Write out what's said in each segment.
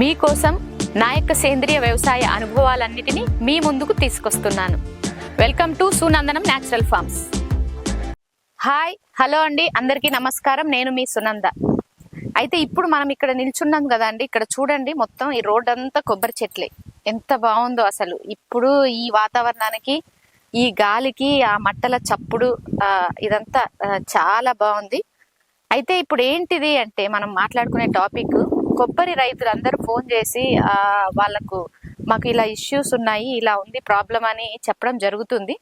మీకోసం నా యొక్క సేంద్రియ వ్యవసాయ అనుభవాలన్నిటినీ మీ ముందుకు తీసుకొస్తున్నాను. Welcome to Sunandanam natural farms. Hi hello అండి అందరికీ నమస్కారం. నేను మీ సునంద. అయితే ఇప్పుడు మనం ఇక్కడ నిల్చున్నాం కదా అండి ఇక్కడ చూడండి మొత్తం ఈ రోడ్ అంతా కొబ్బరి చెట్లే. ఎంత బాగుందో అసలు. ఇప్పుడు ఈ వాతావరణానికి ఈ గాలికి ఆ మట్టల చప్పుడు ఇదంతా చాలా బాగుంది. అయితే ఇప్పుడు ఏంటిది అంటే మనం మాట్లాడుకునే టాపిక్ కొబ్బరి రైతులందరూ ఫోన్ చేసి వాళ్ళకు మాకు ఇలా ఇష్యూస్ ఉన్నాయి ఇలా ఉంది ప్రాబ్లం అని చెప్పడం జరుగుతుంది.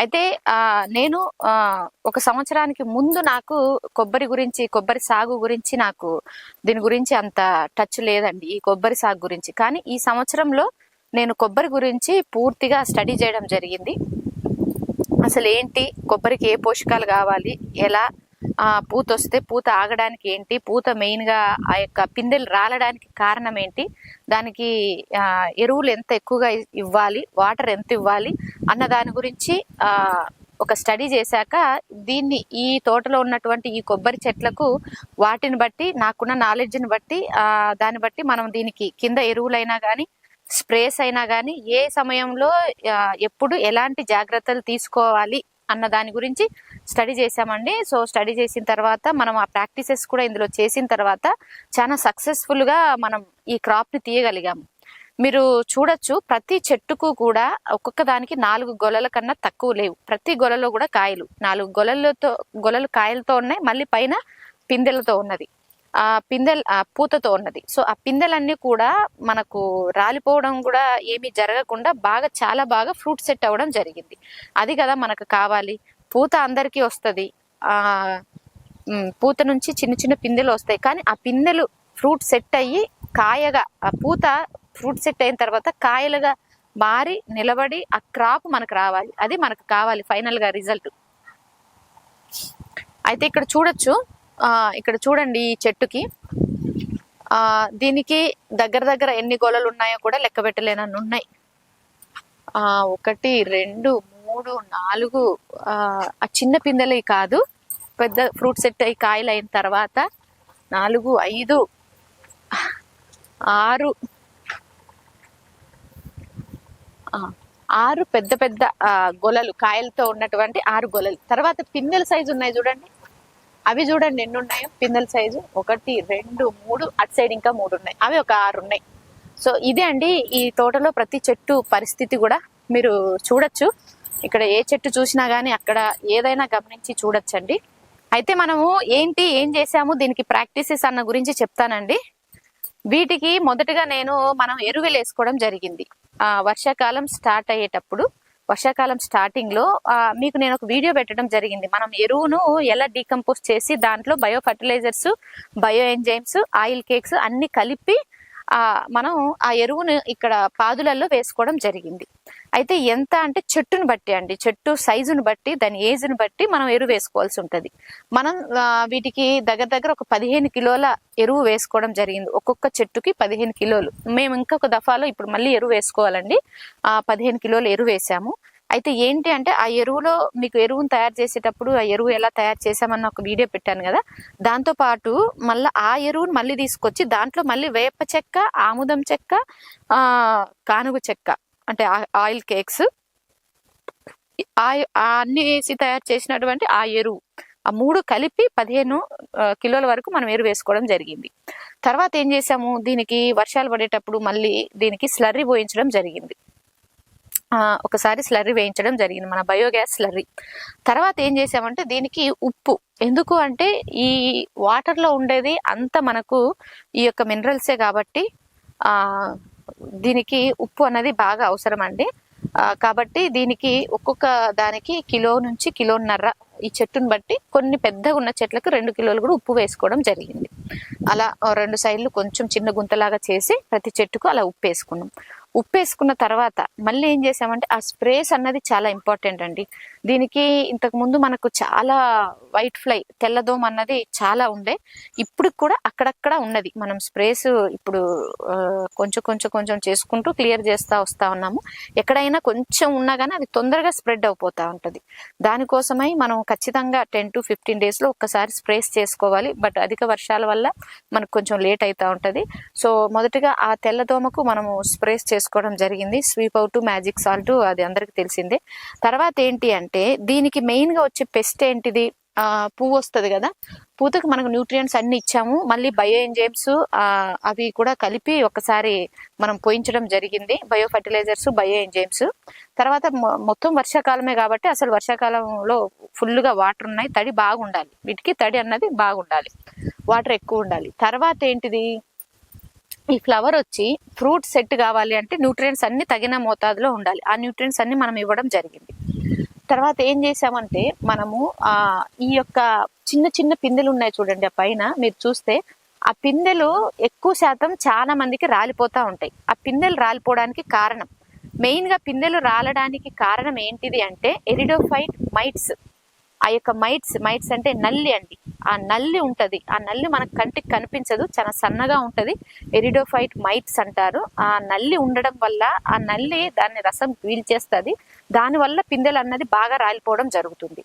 అయితే నేను ఒక సంవత్సరానికి ముందు నాకు కొబ్బరి గురించి కొబ్బరి సాగు గురించి నాకు దీని గురించి అంత టచ్ లేదండి ఈ కొబ్బరి సాగు గురించి. కానీ ఈ సంవత్సరంలో నేను కొబ్బరి గురించి పూర్తిగా స్టడీ చేయడం జరిగింది. అసలు ఏంటి కొబ్బరికి ఏ పోషకాలు కావాలి? ఎలా? ఆ పూత వస్తే పూత ఆగడానికి ఏంటి? పూత మెయిన్గా ఆ యొక్క పిందెలు రాలడానికి కారణం ఏంటి? దానికి ఎరువులు ఎంత ఎక్కువగా ఇవ్వాలి? వాటర్ ఎంత ఇవ్వాలి? అన్న దాని గురించి ఒక స్టడీ చేశాక దీన్ని ఈ తోటలో ఉన్నటువంటి ఈ కొబ్బరి చెట్లకు వాటిని బట్టి నాకున్న నాలెడ్జ్ని బట్టి దాన్ని బట్టి మనం దీనికి కింద ఎరువులైనా కానీ స్ప్రేస్ అయినా కానీ ఏ సమయంలో ఎప్పుడు ఎలాంటి జాగ్రత్తలు తీసుకోవాలి? అన్న దాని గురించి స్టడీ చేశామండి. సో స్టడీ చేసిన తర్వాత మనం ఆ ప్రాక్టీసెస్ కూడా ఇందులో చేసిన తర్వాత చాలా సక్సెస్ఫుల్గా మనం ఈ క్రాప్ని తీయగలిగాము మీరు చూడొచ్చు ప్రతి చెట్టుకు కూడా ఒక్కొక్క దానికి నాలుగు గొలల కన్నా తక్కువ లేవు. ప్రతి గొలలో కూడా కాయలు. నాలుగు గొలలతో గొలలు కాయలతో ఉన్నాయి మళ్ళీ పైన పిందెలతో ఉన్నది. ఆ పిందెల్ ఆ పూతతో ఉన్నది. సో ఆ పిందెలన్నీ కూడా మనకు రాలిపోవడం కూడా ఏమీ జరగకుండా బాగా చాలా బాగా ఫ్రూట్ సెట్ అవ్వడం జరిగింది. అది కదా మనకు కావాలి. పూత అందరికీ వస్తుంది. ఆ పూత నుంచి చిన్న చిన్న పిందెలు వస్తాయి. కానీ ఆ పిందెలు ఫ్రూట్ సెట్ అయ్యి కాయగా ఆ పూత ఫ్రూట్ సెట్ అయిన తర్వాత కాయలుగా మారి నిలబడి ఆ క్రాప్ మనకు రావాలి. అది మనకు కావాలి ఫైనల్గా రిజల్ట్. అయితే ఇక్కడ చూడొచ్చు. ఇక్కడ చూడండి ఈ చెట్టుకి. దీనికి దగ్గర దగ్గర ఎన్ని గొలలు ఉన్నాయో కూడా లెక్క పెట్టలేనన్ని ఉన్నాయి. ఒకటి రెండు మూడు నాలుగు ఆ చిన్న పిందెలే కాదు పెద్ద ఫ్రూట్ సెట్ అయ్యి కాయలు అయిన తర్వాత నాలుగు ఐదు ఆరు ఆరు పెద్ద పెద్ద గొలలు కాయలతో ఉన్నటువంటి ఆరు గొలలు తర్వాత పిందెల సైజు ఉన్నాయి చూడండి. అవి చూడండి ఎన్ని ఉన్నాయో పిందెల సైజు ఒకటి రెండు మూడు అటు సైడ్ ఇంకా మూడు ఉన్నాయి. అవి ఒక ఆరు ఉన్నాయి. సో ఇదే అండి ఈ తోటలో ప్రతి చెట్టు పరిస్థితి కూడా మీరు చూడొచ్చు. ఇక్కడ ఏ చెట్టు చూసినా కానీ అక్కడ ఏదైనా గమనించి చూడొచ్చండి. అయితే మనము ఏంటి ఏం చేసాము దీనికి ప్రాక్టీసెస్ అన్న గురించి చెప్తానండి. వీటికి మొదటగా నేను మనం ఎరువులు వేసుకోవడం జరిగింది. వర్షాకాలం స్టార్ట్ అయ్యేటప్పుడు వర్షాకాలం స్టార్టింగ్లో మీకు నేను ఒక వీడియో పెట్టడం జరిగింది. మనం ఎరువును ఎలా డీకంపోజ్ చేసి దాంట్లో bio fertilisers bio enzymes oil cakes అన్ని కలిపి ఆ మనం ఆ ఎరువును ఇక్కడ పాదులలో వేసుకోవడం జరిగింది. అయితే ఎంత అంటే చెట్టును బట్టి అండి. చెట్టు సైజును బట్టి దాని ఏజ్ని బట్టి మనం ఎరువు వేసుకోవాల్సి ఉంటుంది. మనం వీటికి దగ్గర దగ్గర ఒక పదిహేను కిలోల ఎరువు వేసుకోవడం జరిగింది. ఒక్కొక్క చెట్టుకి పదిహేను కిలోలు. మేము ఇంకొక దఫాలో ఇప్పుడు మళ్ళీ ఎరువు వేసుకోవాలండి. ఆ పదిహేను కిలోలు ఎరువు వేసాము. అయితే ఏంటి అంటే ఆ ఎరువులో మీకు ఎరువును తయారు చేసేటప్పుడు ఆ ఎరువు ఎలా తయారు చేసామన్న ఒక వీడియో పెట్టాను కదా. దాంతో పాటు మళ్ళీ ఆ ఎరువును మళ్ళీ తీసుకొచ్చి దాంట్లో మళ్ళీ వేప చెక్క ఆముదం చెక్క కానుగు కానుగ చెక్క అంటే ఆయిల్ కేక్స్. ఆ- అన్ని వేసి తయారు చేసినటువంటి ఆ ఎరువు. ఆ మూడు కలిపి పదిహేను కిలోల వరకు మనం ఎరువు వేసుకోవడం జరిగింది. తర్వాత ఏం చేసాము దీనికి వర్షాలు పడేటప్పుడు మళ్ళీ దీనికి స్లర్రీ పోయించడం జరిగింది. ఒకసారి స్లర్రీ వేయించడం జరిగింది మన బయోగ్యాస్ స్లర్రీ. తర్వాత ఏం చేసామంటే దీనికి ఉప్పు. ఎందుకు అంటే ఈ వాటర్లో ఉండేది అంత మనకు ఈ యొక్క మినరల్సే కాబట్టి దీనికి ఉప్పు అన్నది బాగా అవసరం అండి. కాబట్టి దీనికి ఒక్కొక్క దానికి కిలో నుంచి కిలోన్నర ఈ చెట్టును బట్టి కొన్ని పెద్దగా ఉన్న చెట్లకు రెండు కిలోలు కూడా ఉప్పు వేసుకోవడం జరిగింది. అలా రెండు సైడ్లు కొంచెం చిన్న గుంతలాగా చేసి ప్రతి చెట్టుకు అలా ఉప్పు వేసుకున్నాం. ఉప్పు వేసుకున్న తర్వాత మళ్ళీ ఏం చేసామంటే ఆ స్ప్రేస్ అన్నది చాలా ఇంపార్టెంట్ అండి. దీనికి ఇంతకు ముందు మనకు చాలా వైట్ ఫ్లై తెల్లదోమ అన్నది చాలా ఉండే. ఇప్పుడు కూడా అక్కడక్కడ ఉన్నది. మనం స్ప్రేస్ ఇప్పుడు కొంచెం కొంచెం కొంచెం చేసుకుంటూ క్లియర్ చేస్తూ వస్తా ఉన్నాము. ఎక్కడైనా కొంచెం ఉన్నా కానీ అది తొందరగా స్ప్రెడ్ అయిపోతా ఉంటుంది. దానికోసమై మనం ఖచ్చితంగా టెన్ టు ఫిఫ్టీన్ డేస్లో ఒక్కసారి స్ప్రేస్ చేసుకోవాలి. బట్ అధిక వర్షాల వల్ల మనకు కొంచెం లేట్ అవుతా ఉంటుంది. సో మొదటగా ఆ తెల్లదోమకు మనము స్ప్రేస్ చేసుకోవడం జరిగింది. స్వీప్ అవుట్ మ్యాజిక్ సాల్ట్ అది అందరికి తెలిసిందే. తర్వాత ఏంటి అంటే దీనికి మెయిన్గా వచ్చే పెస్ట్ ఏంటిది? పువ్వు వస్తుంది కదా. పూతకు మనకు న్యూట్రియంట్స్ అన్ని ఇచ్చాము. మళ్ళీ బయో ఎంజైమ్స్ అవి కూడా కలిపి ఒకసారి మనం పోయించడం జరిగింది. బయో ఫర్టిలైజర్స్ బయో ఎంజైమ్స్ తర్వాత మొత్తం వర్షాకాలమే కాబట్టి అసలు వర్షాకాలంలో ఫుల్గా వాటర్ ఉన్నాయి. తడి బాగుండాలి. వీటికి తడి అన్నది బాగుండాలి. వాటర్ ఎక్కువ ఉండాలి. తర్వాత ఏంటిది? ఈ ఫ్లవర్ వచ్చి ఫ్రూట్ సెట్ కావాలి అంటే న్యూట్రియంట్స్ అన్ని తగిన మోతాదులో ఉండాలి. ఆ న్యూట్రియంట్స్ అన్ని మనం ఇవ్వడం జరిగింది. తర్వాత ఏం చేసామంటే మనము ఆ ఈ యొక్క చిన్న చిన్న పిందెలు ఉన్నాయి చూడండి ఆ పైన. మీరు చూస్తే ఆ పిందెలు ఎక్కువ శాతం చాలా మందికి రాలిపోతా ఉంటాయి. ఆ పిందెలు రాలిపోవడానికి కారణం మెయిన్గా పిందెలు రాలడానికి కారణం ఏంటిది అంటే ఎరిడోఫైట్ మైట్స్ ఆ యొక్క మైట్స్ మైట్స్ అంటే నల్లి అండి. ఆ నల్లి ఉంటుంది. ఆ నల్లి మనకు కంటికి కనిపించదు. చాలా సన్నగా ఉంటుంది. ఎరిడోఫైట్ మైట్స్ అంటారు. ఆ నల్లి ఉండడం వల్ల ఆ నల్లి దాన్ని రసం పీల్చేస్తుంది దానివల్ల పిందెలు అన్నది బాగా రాలిపోవడం జరుగుతుంది.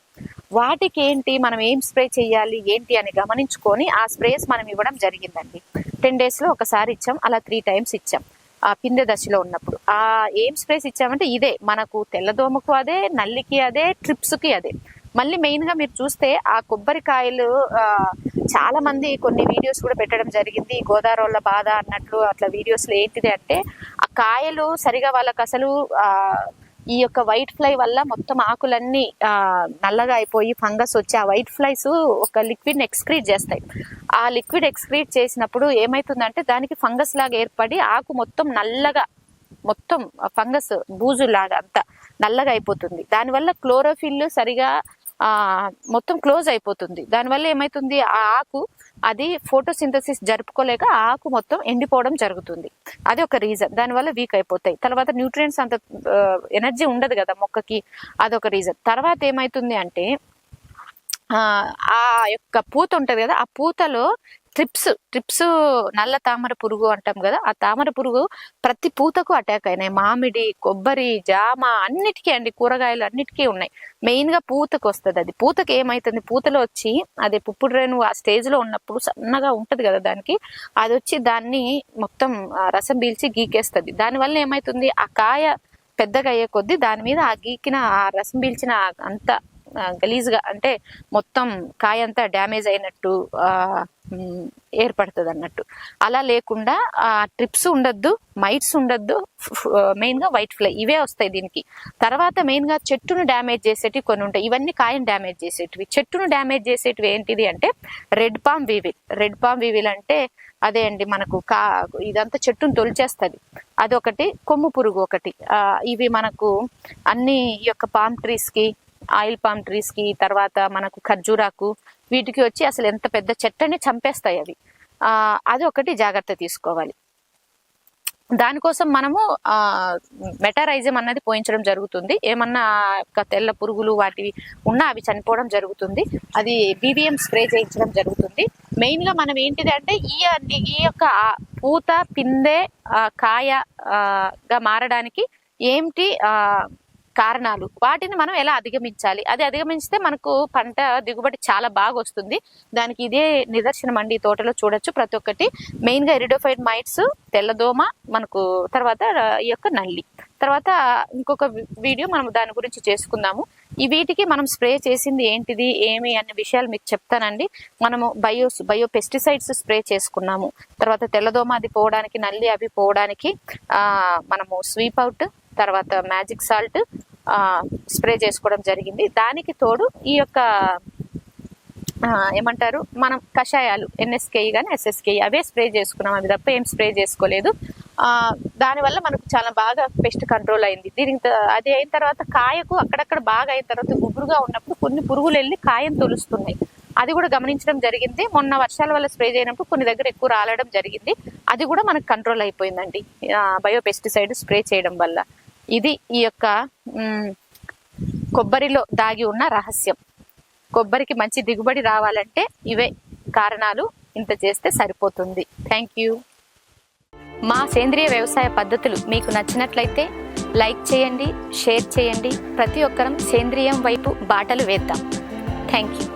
వాటికి ఏంటి మనం ఏం స్ప్రే చేయాలి? ఏంటి అని గమనించుకొని ఆ స్ప్రేస్ మనం ఇవ్వడం జరిగిందండి. టెన్ డేస్లో ఒకసారి ఇచ్చాం. అలా త్రీ టైమ్స్ ఇచ్చాం. ఆ పిందె దశలో ఉన్నప్పుడు. ఆ ఏం స్ప్రేస్ ఇచ్చామంటే ఇదే. మనకు తెల్లదోమకు అదే నల్లికి అదే ట్రిప్స్కి అదే. మళ్ళీ మెయిన్గా మీరు చూస్తే ఆ కొబ్బరికాయలు చాలా మంది కొన్ని వీడియోస్ కూడా పెట్టడం జరిగింది. గోదావరిలో బాధ అన్నట్లు అట్లా వీడియోస్లో ఏంటిది అంటే ఆ కాయలు సరిగా వాళ్ళకి అసలు ఆ ఈ యొక్క వైట్ ఫ్లై వల్ల మొత్తం ఆకులన్నీ ఆ నల్లగా అయిపోయి ఫంగస్ వచ్చి ఆ వైట్ ఫ్లైస్ ఒక లిక్విడ్ ఎక్స్క్రీట్ చేస్తాయి. ఆ లిక్విడ్ ఎక్స్క్రీట్ చేసినప్పుడు ఏమైతుందంటే దానికి ఫంగస్ లాగా ఏర్పడి ఆకు మొత్తం నల్లగా మొత్తం ఫంగస్ బూజు లాగా అంతా నల్లగా అయిపోతుంది. దానివల్ల క్లోరోఫిల్ సరిగా ఆ మొత్తం క్లోజ్ అయిపోతుంది. దానివల్ల ఏమైతుంది? ఆ ఆకు అది ఫోటోసింథసిస్ జరుపుకోలేక ఆ ఆకు మొత్తం ఎండిపోవడం జరుగుతుంది. అది ఒక రీజన్. దానివల్ల వీక్ అయిపోతాయి. తర్వాత న్యూట్రియంట్స్ అంత ఎనర్జీ ఉండదు కదా మొక్కకి. అదొక రీజన్. తర్వాత ఏమైతుంది అంటే ఆ యొక్క పూత ఉంటుంది కదా ఆ పూతలో ట్రిప్స్ ట్రిప్స్ నల్ల తామర పురుగు అంటాం కదా ఆ తామర పురుగు ప్రతి పూతకు అటాక్ అయినాయి. మామిడి కొబ్బరి జామ అన్నిటికీ అండి కూరగాయలు అన్నిటికీ ఉన్నాయి. మెయిన్గా పూతకు వస్తుంది అది. పూతకి ఏమైతుంది? పూతలో వచ్చి అది పుప్పుడు రేణు ఆ స్టేజ్లో ఉన్నప్పుడు సన్నగా ఉంటది కదా దానికి. అది వచ్చి దాన్ని మొత్తం ఆ, రసం పీల్చి గీకేస్తుంది. దానివల్ల ఏమైతుంది? ఆ కాయ పెద్దగా అయ్యే కొద్దీ దాని మీద ఆ గీకిన ఆ రసం పీల్చిన అంత గలీజ్గా అంటే మొత్తం కాయ అంతా డ్యామేజ్ అయినట్టు ఏర్పడుతుంది అన్నట్టు అలా లేకుండా ఆ ట్రిప్స్ ఉండొద్దు మైట్స్ ఉండొద్దు మెయిన్గా వైట్ ఫ్లై ఇవే వస్తాయి దీనికి. తర్వాత మెయిన్గా చెట్టును డ్యామేజ్ చేసేటివి కొన్ని ఉంటాయి. ఇవన్నీ కాయను డ్యామేజ్ చేసేటివి. చెట్టును డ్యామేజ్ చేసేటివి ఏంటిది అంటే red palm weevil. Red palm weevil అంటే అదే అండి మనకు కా ఇదంతా చెట్టును తొలిచేస్తుంది. అదొకటి కొమ్ము పురుగు ఒకటి. ఇవి మనకు అన్ని ఈ యొక్క పామ్ ట్రీస్కి ఆయిల్ పామ్ ట్రీస్కి తర్వాత మనకు ఖర్జూరాకు వీటికి వచ్చి అసలు ఎంత పెద్ద చెట్టని చంపేస్తాయి అవి. అది ఒకటి జాగ్రత్త తీసుకోవాలి. దానికోసం మనము మెటారైజం అన్నది పోయించడం జరుగుతుంది. ఏమన్నా తెల్ల పురుగులు వాటివి ఉన్నా అవి చనిపోవడం జరుగుతుంది. అది బీవీఎం స్ప్రే చేయించడం జరుగుతుంది. మెయిన్గా మనం ఏంటిది అంటే ఈ ఈ యొక్క పూత పిందె కాయగా మారడానికి ఏంటి కారణాలు. వాటిని మనం ఎలా అధిగమించాలి? అది అధిగమించితే మనకు పంట దిగుబడి చాలా బాగా వస్తుంది. దానికి ఇదే నిదర్శనం అండి ఈ తోటలో చూడొచ్చు. ప్రతి ఒక్కటి మెయిన్గా ఎరిడోఫైడ్ మైట్స్ తెల్లదోమ మనకు తర్వాత ఈ యొక్క నల్లి. తర్వాత ఇంకొక వీడియో మనం దాని గురించి చేసుకుందాము. ఈ వీటికి మనం స్ప్రే చేసింది ఏంటిది ఏమి అనే విషయాలు మీకు చెప్తానండి. మనము బయోస్ బయో పెస్టిసైడ్స్ స్ప్రే చేసుకున్నాము. తర్వాత తెల్లదోమ అది పోవడానికి నల్లి అవి పోవడానికి మనము స్వీప్ అవుట్ తర్వాత మ్యాజిక్ సాల్ట్ స్ప్రే చేసుకోవడం జరిగింది. దానికి తోడు ఈ యొక్క ఏమంటారు మనం కషాయాలు ఎన్ఎస్కేఈ కానీ ఎస్ఎస్కేఈ అవే స్ప్రే చేసుకున్నాం. అవి తప్ప ఏం స్ప్రే చేసుకోలేదు. దానివల్ల మనకు చాలా బాగా పెస్ట్ కంట్రోల్ అయింది. దీనికి అది అయిన తర్వాత కాయకు అక్కడక్కడ బాగా అయిన తర్వాత గుబురుగా ఉన్నప్పుడు కొన్ని పురుగులు వెళ్ళి కాయం తొలుస్తున్నాయి. అది కూడా గమనించడం జరిగింది. మొన్న వర్షాల వల్ల స్ప్రే చేయనప్పుడు కొన్ని దగ్గర ఎక్కువ రాలడం జరిగింది. అది కూడా మనకు కంట్రోల్ అయిపోయిందండి. బయో పెస్టిసైడ్ స్ప్రే చేయడం వల్ల. ఇది ఈ యొక్క కొబ్బరిలో దాగి ఉన్న రహస్యం. కొబ్బరికి మంచి దిగుబడి రావాలంటే ఇవే కారణాలు ఇంత చేస్తే సరిపోతుంది. థ్యాంక్ యూ మా సేంద్రియ వ్యవసాయ పద్ధతులు మీకు నచ్చినట్లయితే లైక్ చేయండి షేర్ చేయండి. ప్రతి ఒక్కరం సేంద్రియం వైపు బాటలు వేద్దాం. Thank you